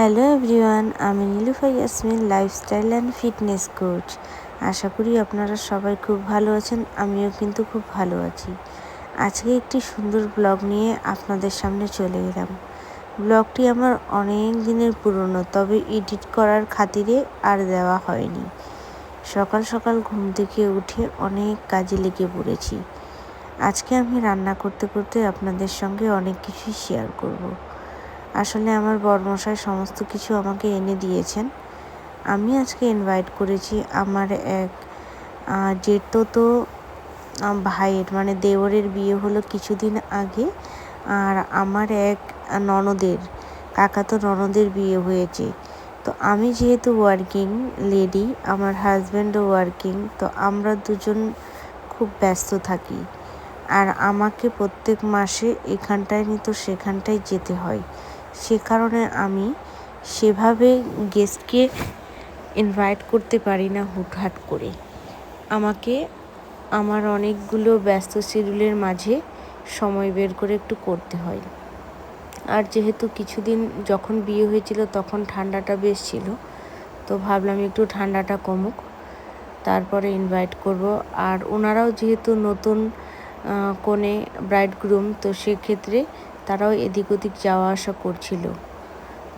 Hello everyone, আমি Nilufa Yasmin lifestyle and fitness coach আশা করি আপনারা সবাই খুব ভালো আছেন, আমিও কিন্তু খুব ভালো আছি। আজকে একটি সুন্দর ব্লগ নিয়ে আপনাদের সামনে চলে এলাম। ব্লগটি আমার অনেক দিনের পুরনো, তবে এডিট করার খাতিরে আর দেওয়া হয়নি। সকাল সকাল ঘুম থেকে উঠে অনেক কাজে লেগে পড়েছি। আজকে আমি রান্না করতে করতে আপনাদের সঙ্গে অনেক কিছুই শেয়ার করব। আসলে আমার বরমশাই সমস্ত কিছু আমাকে এনে দিয়েছেন। আমি আজকে ইনভাইট করেছি আমার এক জেঠতো ভাইয়ের মানে দেওরের বিয়ে হলো কিছুদিন আগে। আর আমার এক ননদের কাকা তো ননদের বিয়ে হয়েছে। তো আমি যেহেতু ওয়ার্কিং লেডি আমার হাজব্যান্ডও ওয়ার্কিং তো আমরা দুজন খুব ব্যস্ত থাকি। আর আমাকে প্রত্যেক মাসে এখানটায় নিত সেখানটায় যেতে হয়। সে কারণে আমি সেভাবে গেস্টকে ইনভাইট করতে পারি না হুটহাট করে। আমাকে আমার অনেকগুলো ব্যস্ত শিডিউলের মাঝে সময় বের করে একটু করতে হয়। আর যেহেতু কিছুদিন যখন বিয়ে হয়েছিল তখন ঠান্ডাটা বেশ ছিল, তো ভাবলাম একটু ঠান্ডাটা কমুক, তারপরে ইনভাইট করব। আর ওনারাও যেহেতু নতুন কোণে ব্রাইড গ্রুম তো সেক্ষেত্রে তারাও এদিক ওদিক যাওয়া আসা করছিল।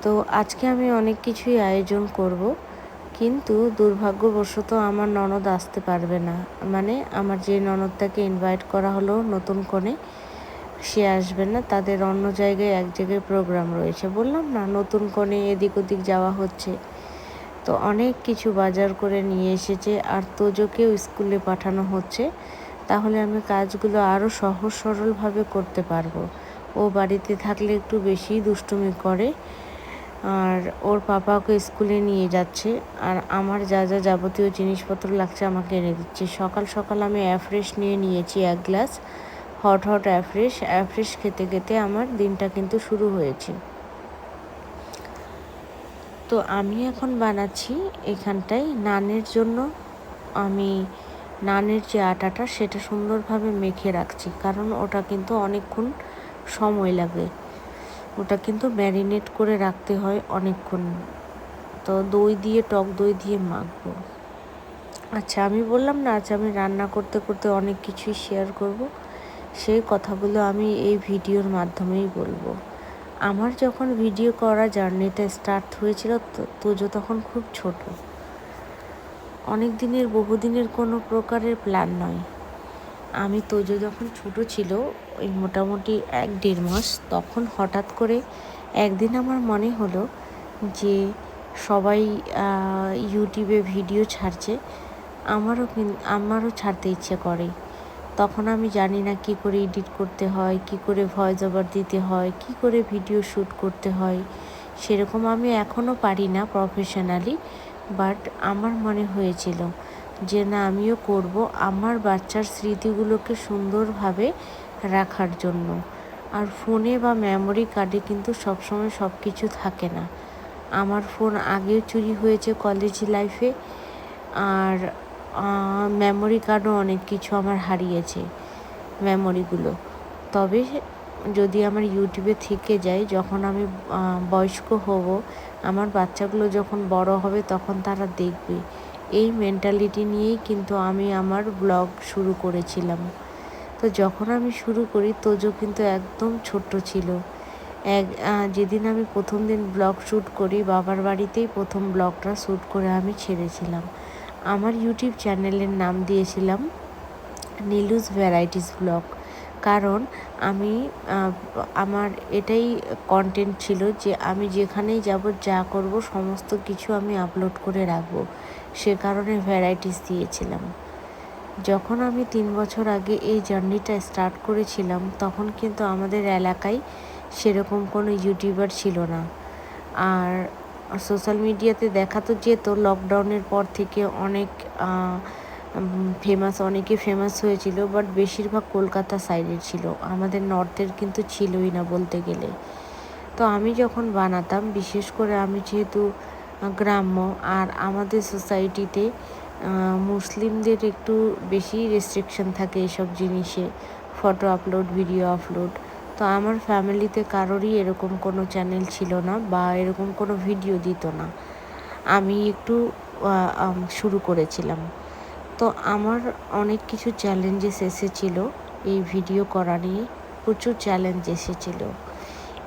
তো আজকে আমি অনেক কিছুই আয়োজন করব, কিন্তু দুর্ভাগ্যবশত আমার ননদ আসতে পারবে না। মানে আমার যে ননদটাকে ইনভাইট করা হলো নতুন কোণে সে আসবে না। তাদের অন্য জায়গায় এক জায়গায় প্রোগ্রাম রয়েছে। বললাম, না, নতুন কোণে এদিক ওদিক যাওয়া হচ্ছে। তো অনেক কিছু বাজার করে নিয়ে এসেছে। আর তোজোকেও স্কুলে পাঠানো হচ্ছে। তাহলে আমি কাজগুলো আরও সহজ সরলভাবে করতে পারব। ও বাড়িতে থাকলে একটু বেশি দুষ্টুমি করে। আর ওর পাপাকে স্কুলে নিয়ে যাচ্ছে। আর আমার যা যা যাবতীয় জিনিসপত্র লাগছে আমাকে এনে দিচ্ছে। সকাল সকাল আমি অ্যাফ্রেশ নিয়ে নিয়েছি এক glass. Hot hot Afresh. Afresh খেতে খেতে আমার দিনটা কিন্তু শুরু হয়েছে। তো আমি এখন বানাচ্ছি এখানটায় নানের জন্য। আমি নানের যে আটাটা সেটা সুন্দরভাবে মেখে রাখছি। কারণ ওটা কিন্তু অনেকক্ষণ সময় লাগে। ওটা কিন্তু ম্যারিনেট করে রাখতে হয় অনেকক্ষণ। তো দই দিয়ে, টক দই দিয়ে মাখবো। আচ্ছা আমি বললাম না আচ্ছা আমি রান্না করতে করতে অনেক কিছুই শেয়ার করব। সেই কথাগুলো আমি এই ভিডিওর মাধ্যমেই বলব। আমার যখন ভিডিও করা জার্নিটা স্টার্ট হয়েছিল তোজো তখন খুব ছোট। অনেক দিনের, বহুদিনের কোনো প্রকারের প্ল্যান নয়। আমি তোজো যখন ছোট ছিল, ওই মোটামুটি এক দেড় মাস, তখন হঠাৎ করে একদিন আমার মনে হলো যে সবাই ইউটিউবে ভিডিও ছাড়ছে, আমারও আমারও ছাড়তে ইচ্ছে করে। তখন আমি জানি না কি করে এডিট করতে হয়, কি করে ভয়েস ওভার দিতে হয়, কি করে ভিডিও শ্যুট করতে হয়। সেরকম আমি এখনও পারি না প্রফেশনালি বাট আমার মনে হয়েছিল। যে না, আমিও করব আমার বাচ্চার স্মৃতিগুলোকে সুন্দরভাবে রাখার জন্য। আর ফোনে বা মেমোরি কার্ডে কিন্তু সবসময় সব কিছু থাকে না। আমার ফোন আগেও চুরি হয়েছে কলেজ লাইফে, আর মেমোরি কার্ডও অনেক কিছু আমার হারিয়েছে মেমোরিগুলো। তবে যদি আমার ইউটিউবে থেকে যায়, যখন আমি বয়স্ক হব, আমার বাচ্চাগুলো যখন বড় হবে তখন তারা দেখবে। এই মেন্টালিটি নিয়েই কিন্তু আমি আমার ব্লগ শুরু করেছিলাম। তো যখন আমি শুরু করি, তোজো কিন্তু একদম ছোট্ট ছিল। এক যেদিন আমি প্রথম দিন ব্লগ শ্যুট করি, বাবার বাড়িতেই প্রথম ব্লগটা শ্যুট করে আমি ছেড়েছিলাম। আমার ইউটিউব চ্যানেলের নাম দিয়েছিলাম নীলুজ ভ্যারাইটিস ব্লগ কারণ আমি আমার এটাই কন্টেন্ট ছিল যে আমি যেখানেই যাব, যা করব, সমস্ত কিছু আমি আপলোড করে রাখব। সে কারণে ভ্যারাইটিস দিয়েছিলাম। যখন আমি তিন বছর আগে এই জার্নিটা স্টার্ট করেছিলাম, তখন কিন্তু আমাদের এলাকায় সেরকম কোনো ইউটিউবার ছিল না। আর সোশ্যাল মিডিয়াতে দেখা তো যেত লকডাউনের পর থেকে অনেক ফেমাস অনেকে ফেমাস হয়েছিল বাট বেশিরভাগ কলকাতা সাইডের ছিল। আমাদের নর্থের কিন্তু ছিলই না বলতে গেলে। তো আমি যখন বানাতাম, বিশেষ করে আমি যেহেতু গ্রাম্য আর আমাদের সোসাইটিতে মুসলিমদের একটু বেশি রেস্ট্রিকশন থাকে এসব জিনিসে। ফটো আপলোড ভিডিও আপলোড তো আমার ফ্যামিলিতে কারোরই এরকম কোনো চ্যানেল ছিল না বা এরকম কোনো ভিডিও দিত না। আমি একটু শুরু করেছিলাম। তো আমার অনেক কিছু চ্যালেঞ্জেস এসেছিল এই ভিডিও করা নিয়ে। প্রচুর চ্যালেঞ্জ এসেছিল।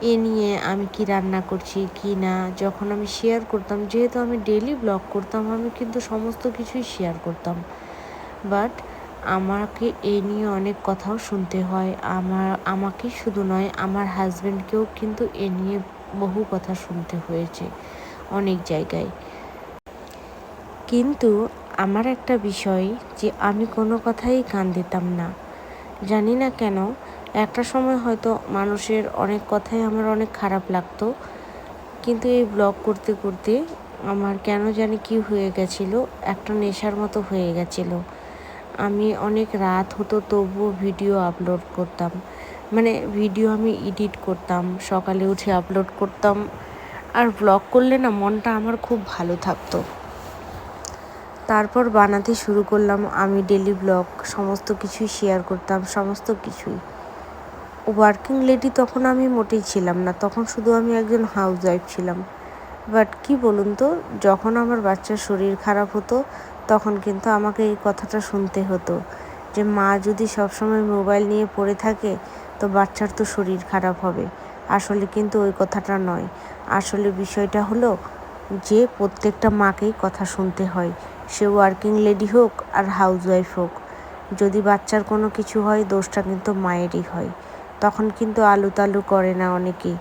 এ নিয়ে আমি কি রান্না করছি, কি না, যখন আমি শেয়ার করতাম, যেহেতু আমি ডেলি ব্লগ করতাম, আমি কিন্তু সমস্ত কিছুই শেয়ার করতাম। বাট আমাকে এ নিয়ে অনেক কথাও শুনতে হয়। আমার, আমাকে শুধু নয়, আমার হাজব্যান্ডকেও কিন্তু এ নিয়ে বহু কথা শুনতে হয়েছে অনেক জায়গায়। কিন্তু আমার একটা বিষয় যে আমি কোনো কথাই কান দিতাম না। জানি না কেন একটা সময় হয়তো মানুষের অনেক কথাই আমার অনেক খারাপ লাগতো। কিন্তু এই ব্লগ করতে করতে আমার কেন জানি কি হয়ে গেছিল, একটা নেশার মতো হয়ে গেছিল। আমি অনেক রাত হতো তবুও ভিডিও আপলোড করতাম। মানে ভিডিও আমি এডিট করতাম, সকালে উঠে আপলোড করতাম। আর ব্লগ করলে না মনটা আমার খুব ভালো থাকতো। তারপর বানাতে শুরু করলাম, আমি ডেলি ব্লগ সমস্ত কিছুই শেয়ার করতাম, সমস্ত কিছুই। ওয়ার্কিং লেডি তখন আমি মোটেই ছিলাম না, তখন শুধু আমি একজন হাউস ওয়াইফ ছিলাম। বাট কি বলুন তো, যখন আমার বাচ্চার শরীর খারাপ হতো, তখন কিন্তু আমাকে এই কথাটা শুনতে হতো যে, মা যদি সবসময় মোবাইল নিয়ে পড়ে থাকে, তো বাচ্চার তো শরীর খারাপ হবে। আসলে কিন্তু ওই কথাটা নয়। আসলে বিষয়টা হলো যে, প্রত্যেকটা মাকেই কথা শুনতে হয়। সে ওয়ার্কিং লেডি হোক আর হাউস ওয়াইফ হোক। যদি বাচ্চার কোনো কিছু হয়, দোষটা কিন্তু মায়েরই হয়। তখন কিন্তু আলু তালু করে না অনেকেই।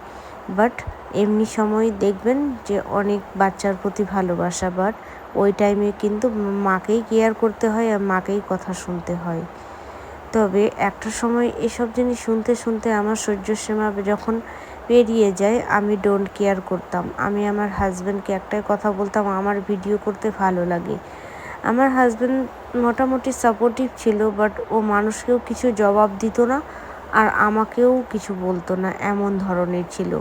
বাট এমনি সময় দেখবেন যে অনেক বাচ্চার প্রতি ভালোবাসা বাট ওই টাইমে কিন্তু মাকেই কেয়ার করতে হয় আর মাকেই কথা শুনতে হয়। তবে একটা সময় এসব জিনিস শুনতে শুনতে আমার সহ্য সীমা যখন পেরিয়ে যায়, আমি ডোন্ট কেয়ার করতাম। আমি আমার হাজব্যান্ডকে একটাই কথা বলতাম, আমার ভিডিও করতে ভালো লাগে। আমার হাজব্যান্ড মোটামুটি সাপোর্টিভ ছিল বাট ও মানুষকেও কিছু জবাব দিত না। আর আমাকেও কিছু বলতো না, এমন ধরনের ছিল।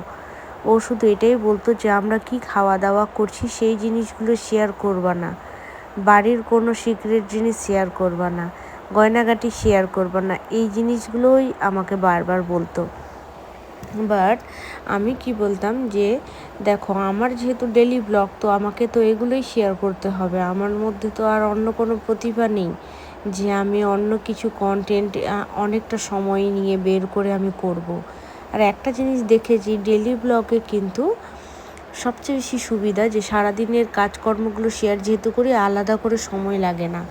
ও শুধু এটাই বলতো যে, আমরা কি খাওয়া দাওয়া করছি সেই জিনিসগুলো শেয়ার করবা না। বাড়ির কোনো সিক্রেট জিনিস শেয়ার করবা না। গয়নাগাটি শেয়ার করবা না। এই জিনিসগুলোই আমাকে বারবার বলতো। বাট আমি কি বলতাম যে, দেখো, আমার যেহেতু ডেলি ব্লগ তো আমাকে তো এগুলোই শেয়ার করতে হবে। আমার মধ্যে তো আর অন্য কোনো প্রতিভা নেই। যে আমি অন্য কিছু কন্টেন্ট অনেকটা সময় নিয়ে বের করে আমি করব। আর একটা জিনিস দেখেছি ডেলি ব্লগে কিন্তু সবচেয়ে বেশি সুবিধা যে সারাদিনের কাজকর্মগুলো শেয়ার যেহেতু করি, আলাদা করে সময় লাগে না।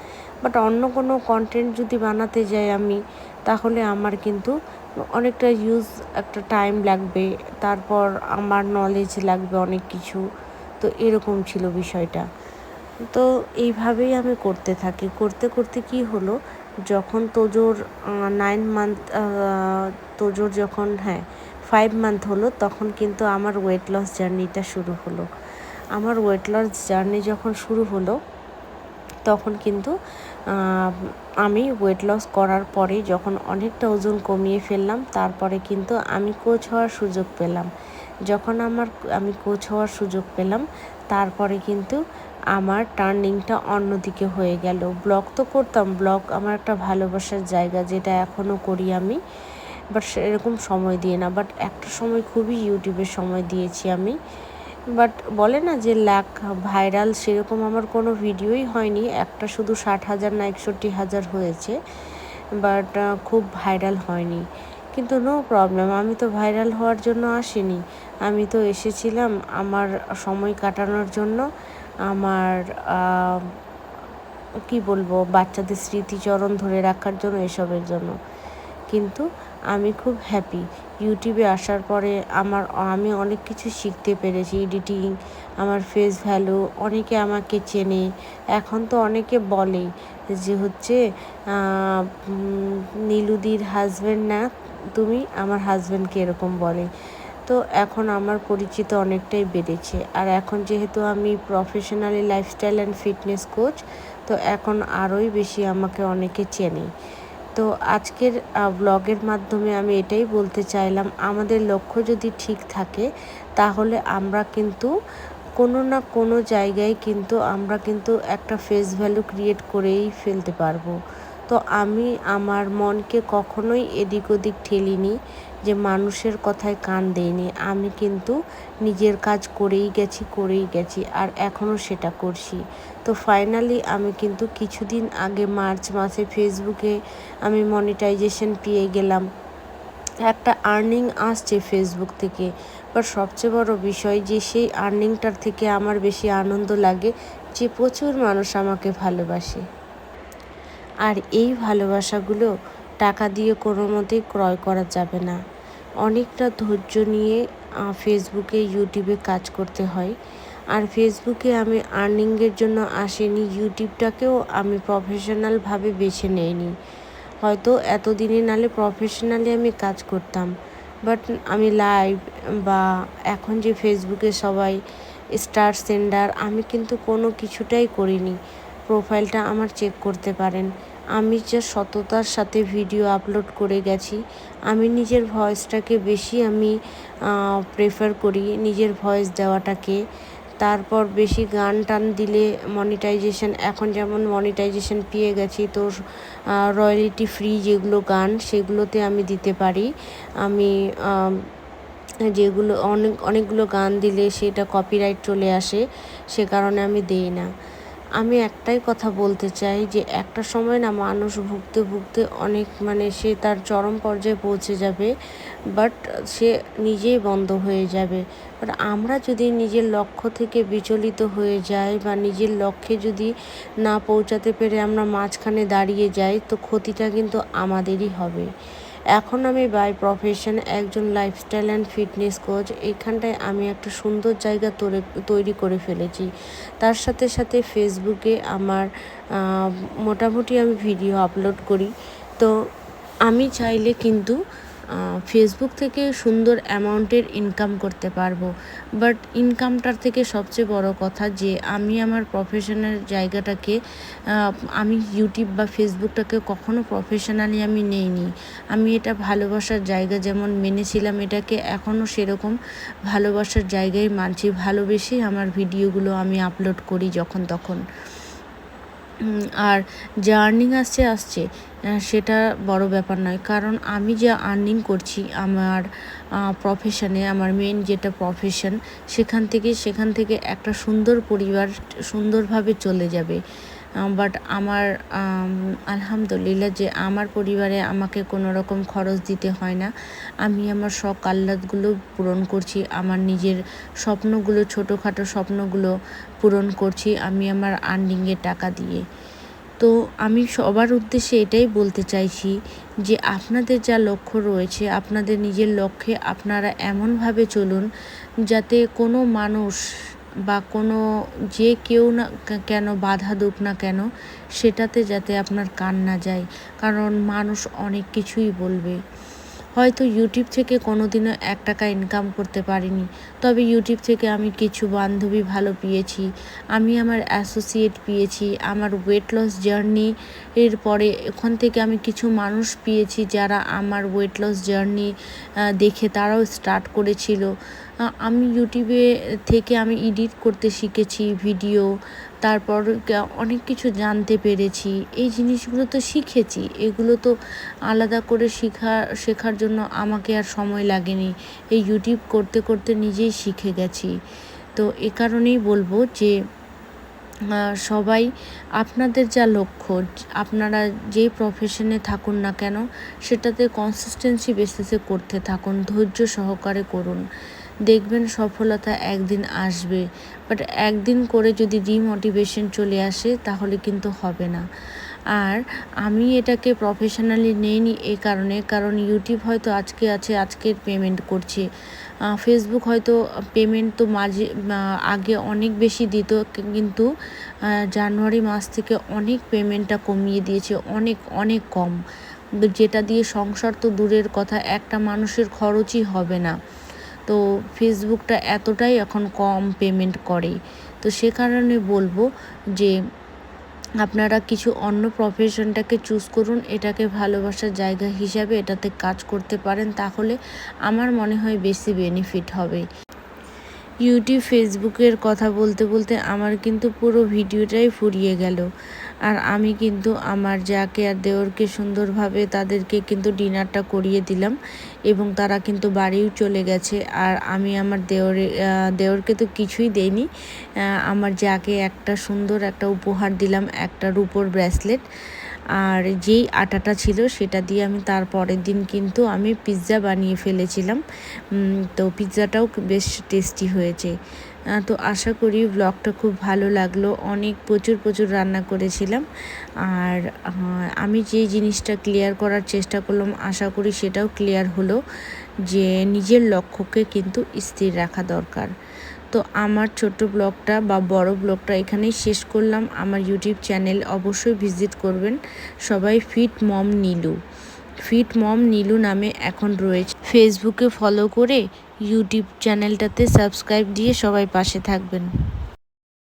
বাট অন্য কোনো কন্টেন্ট যদি বানাতে যাই আমি, তাহলে আমার কিন্তু অনেকটা ইউজ একটা টাইম লাগবে, তারপর আমার নলেজ লাগবে অনেক কিছু। তো এরকম ছিল বিষয়টা। তো এইভাবেই আমি করতে থাকি। করতে করতে কি হলো? যখন তোজোর নাইন মান্থ তোজোর যখন হ্যাঁ ফাইভ মান্থ হলো, তখন কিন্তু আমার ওয়েট লস জার্নিটা শুরু হলো। আমার ওয়েট লস জার্নি যখন শুরু হলো, তখন কিন্তু আমি ওয়েট লস করার পরে যখন অনেকটা ওজন কমিয়ে ফেললাম, তারপরে কিন্তু আমি কোচ হওয়ার সুযোগ পেলাম। যখন আমার, আমি কোচ হওয়ার সুযোগ পেলাম, তারপরে কিন্তু আমার টার্নিংটা অন্যদিকে হয়ে গেল। ব্লগ তো করতাম ব্লগ আমার একটা ভালোবাসার জায়গা যেটা এখনও করি আমি বাট সেরকম সময় দিয়ে না। বাট একটা সময় খুবই ইউটিউবে সময় দিয়েছি আমি। বাট বলে না যে ল্যাক ভাইরাল সেরকম আমার কোনো ভিডিওই হয়নি। একটা শুধু ষাট হাজার না একষট্টি হাজার হয়েছে বাট খুব ভাইরাল হয়নি। কিন্তু নো প্রবলেম আমি তো ভাইরাল হওয়ার জন্য আসিনি। আমি তো এসেছিলাম আমার সময় কাটানোর জন্য। আমার কি বলব, বাচ্চাদের স্মৃতিচরণ ধরে রাখার জন্য, এসবের জন্য। কিন্তু আমি খুব হ্যাপি ইউটিউবে আসার পরে আমার, আমি অনেক কিছু শিখতে পেরেছি। এডিটিং আমার ফেস ভ্যালু অনেকে আমাকে চেনে। এখন তো অনেকে বলে যে হচ্ছে নীলুদির হাজব্যান্ড না, তুমি আমার হাজব্যান্ডকে এরকম বলে। তো এখন আমার পরিচিত অনেকটাই বেড়েছে। আর এখন যেহেতু আমি professionally lifestyle and fitness coach তো এখন আরোই বেশি আমাকে অনেকে চেনে। তো আজকের ব্লগের মাধ্যমে আমি এটাই বলতে চাইলাম, আমাদের লক্ষ্য যদি ঠিক থাকে, তাহলে আমরা কিন্তু কোনো না কোনো জায়গায় কিন্তু আমরা কিন্তু একটা ফেস ভ্যালু ক্রিয়েট করেই ফেলতে পারব। তো আমি আমার মনকে কখনোই এদিক ওদিক ঠেলিনি। যে মানুষের কথায় কান দেইনি আমি কিন্তু নিজের কাজ করেই গেছি করেই গেছি, আর এখনও সেটা করছি। তো ফাইনালি আমি কিন্তু কিছুদিন আগে মার্চ মাসে ফেসবুকে আমি মনিটাইজেশন পেয়ে গেলাম। একটা আর্নিং আসছে ফেসবুক থেকে। বাট সবচেয়ে বড় বিষয় যে সেই আর্নিংটার থেকে আমার বেশি আনন্দ লাগে যে প্রচুর মানুষ আমাকে ভালোবাসে। আর এই ভালোবাসাগুলো টাকা দিয়ে কোনো মতেই ক্রয় করা যাবে না। অনেকটা ধৈর্য নিয়ে ফেসবুকে ইউটিউবে কাজ করতে হয়। আর ফেসবুকে আমি আর্নিংয়ের জন্য আসিনি ইউটিউবটাকেও আমি প্রফেশনালভাবে বেছে নেইনি। হয়তো এতদিনে নালে প্রফেশনালি আমি কাজ করতাম। বাট আমি লাইভ বা এখন যে ফেসবুকে সবাই স্টার সেন্ডার আমি কিন্তু কোনো কিছুটাই করিনি। প্রোফাইলটা আমার চেক করতে পারেন। আমি যা সততার সাথে ভিডিও আপলোড করে গেছি। আমি নিজের ভয়েসটাকে বেশি আমি প্রেফার করি নিজের ভয়েস দেওয়াটাকে। তারপর বেশি গান টান দিলে মনিটাইজেশন এখন যেমন মনিটাইজেশন পেয়ে গেছি, তো রয়্যালিটি ফ্রি যেগুলো গান, সেগুলোতে আমি দিতে পারি। আমি যেগুলো অনেক, অনেকগুলো গান দিলে সেটা কপিরাইট চলে আসে, সে কারণে আমি দিই না। আমি একটাই কথা বলতে চাই যে একটা সময় না মানুষ ভুগতে ভুগতে অনেক মানে সে তার চরম পর্যায়ে পৌঁছে যাবে বাট সে নিজেই বন্ধ হয়ে যাবে। বাট আমরা যদি নিজের লক্ষ্য থেকে বিচলিত হয়ে যাই বা নিজের লক্ষ্যে যদি না পৌঁছাতে পেরে আমরা মাঝখানে দাঁড়িয়ে যাই, তো ক্ষতিটা কিন্তু আমাদেরই হবে। এখন আমি বাই প্রফেশন একজন লাইফস্টাইল অ্যান্ড ফিটনেস কোচ এইখানটায় আমি একটা সুন্দর জায়গা তৈরি করে ফেলেছি। তার সাথে সাথে ফেসবুকে আমার মোটামুটি আমি ভিডিও আপলোড করি। তো আমি চাইলে কিন্তু ফেসবুক থেকে সুন্দর অ্যামাউন্টের ইনকাম করতে পারব। বাট ইনকামটার থেকে সবচেয়ে বড় কথা যে, আমি আমার প্রফেশনের জায়গাটাকে আমি ইউটিউব বা ফেসবুকটাকে কখনো প্রফেশনালি আমি নেইনি। আমি এটা ভালোবাসার জায়গা যেমন মেনেছিলাম, এটাকে এখনও সেরকম ভালোবাসার জায়গায় মানছি। ভালোবেসেই আমার ভিডিওগুলো আমি আপলোড করি যখন তখন। আর যে আর্নিং আসছে আসছে। সেটা বড় ব্যাপার নয়। কারণ আমি যে আর্নিং করছি, আমার প্রফেশনে আমার মেন যেটা প্রফেশন সেখান থেকে সেখান থেকে একটা সুন্দর পরিবার সুন্দরভাবে চলে যাবে। বাট আমার আলহামদুলিল্লাহ যে আমার পরিবারে আমাকে কোনো রকম খরচ দিতে হয় না। আমি আমার শখ আহ্লাদগুলো পূরণ করছি, আমার নিজের স্বপ্নগুলো, ছোটোখাটো স্বপ্নগুলো পূরণ করছি, আমি আমার আর্নিংয়ের টাকা দিয়ে। তো আমি সবার উদ্দেশ্যে এটাই বলতে চাইছি যে আপনাদের যা লক্ষ্য রয়েছে, আপনাদের নিজের লক্ষ্যে আপনারা এমনভাবে চলুন যাতে কোনো মানুষ বা কোনো যে কেউ না কেন বাধা দুক না কেন, সেটাতে যাতে আপনার কান না যায়। কারণ মানুষ অনেক কিছুই বলবে। হয়তো ইউটিউব থেকে কোনো দিনও এক টাকা ইনকাম করতে পারিনি। তবে ইউটিউব থেকে আমি কিছু বান্ধবী ভালো পেয়েছি। আমি আমার অ্যাসোসিয়েট পেয়েছি। আমার ওয়েট লস জার্নি এর পরে ওখান থেকে আমি কিছু মানুষ পেয়েছি যারা আমার ওয়েট লস জার্নি দেখে তারাও স্টার্ট করেছিল। আমি ইউটিউবে থেকে আমি এডিট করতে শিখেছি ভিডিও তারপর অনেক কিছু জানতে পেরেছি। এই জিনিসগুলো তো শিখেছি, এগুলো তো আলাদা করে শেখা, শেখার জন্য আমাকে আর সময় লাগেনি। এই ইউটিউব করতে করতে নিজেই শিখে গেছি। তো এ কারণেই বলব যে সবাই আপনাদের যা লক্ষ্য, আপনারা যে প্রফেশনে থাকুন না কেন, সেটাতে কনসিস্টেন্সি বেসিসে করতে থাকুন, ধৈর্য সহকারে করুন। দেখবেন সফলতা একদিন আসবে। বাট একদিন করে যদি ডিমোটিভেশন চলে আসে, তাহলে কিন্তু হবে না। আর আমি এটাকে প্রফেশনালি নেইনি এই কারণে, কারণ ইউটিউব হয়তো আজকে আছে, আজকের পেমেন্ট করছে। ফেসবুক হয়তো পেমেন্ট তো মাঝে আগে অনেক বেশি দিত, কিন্তু জানুয়ারি মাস থেকে অনেক পেমেন্টটা কমিয়ে দিয়েছে, অনেক অনেক কম। যেটা দিয়ে সংসার তো দূরের কথা, একটা মানুষের খরচই হবে না। তো ফেসবুকটা এতটাই এখন কম পেমেন্ট করে। তো সে কারণে বলব যে আপনারা কিছু অন্য প্রফেশনটাকে চুজ করুন, এটাকে ভালোবাসার জায়গা হিসাবে এটাতে কাজ করতে পারেন, তাহলে আমার মনে হয় বেশি বেনিফিট হবে। ইউটিউব, ফেসবুকের কথা বলতে বলতে আমার কিন্তু পুরো ভিডিওটাই ফুরিয়ে গেল। আর আমি কিন্তু আমার যাকে আর দেওরকে সুন্দরভাবে তাদেরকে কিন্তু ডিনারটা করিয়ে দিলাম এবং তারা কিন্তু বাড়িও চলে গেছে। আর আমি আমার দেওরে দেওরকে তো কিছুই দেইনি। আমার যাকে একটা সুন্দর একটা উপহার দিলাম, একটা রূপোর ব্রেসলেট। আর যেই আটাটা ছিল সেটা দিয়ে আমি তার পরের দিন কিন্তু আমি পিৎজা বানিয়ে ফেলেছিলাম। তো পিৎজাটাও বেশ টেস্টি হয়েছে। তো আশা করি ব্লগটা খুব ভালো লাগল। অনেক প্রচুর প্রচুর রান্না করেছিলাম। আর আমি যে জিনিসটা ক্লিয়ার করার চেষ্টা করলাম, আশা করি সেটাও ক্লিয়ার হলো যে নিজের লক্ষ্যকে কিন্তু স্থির রাখা দরকার। তো আমার ছোট ব্লগটা বা বড় ব্লগটা এখানেই শেষ করলাম। আমার ইউটিউব চ্যানেল অবশ্যই ভিজিট করবেন। সবাই fit mom Nilu fit mom Nilu নামে এখন রয়েছে। ফেসবুকে ফলো করে ইউটিউব চ্যানেলটাতে সাবস্ক্রাইব দিয়ে সবাই পাশে থাকবেন।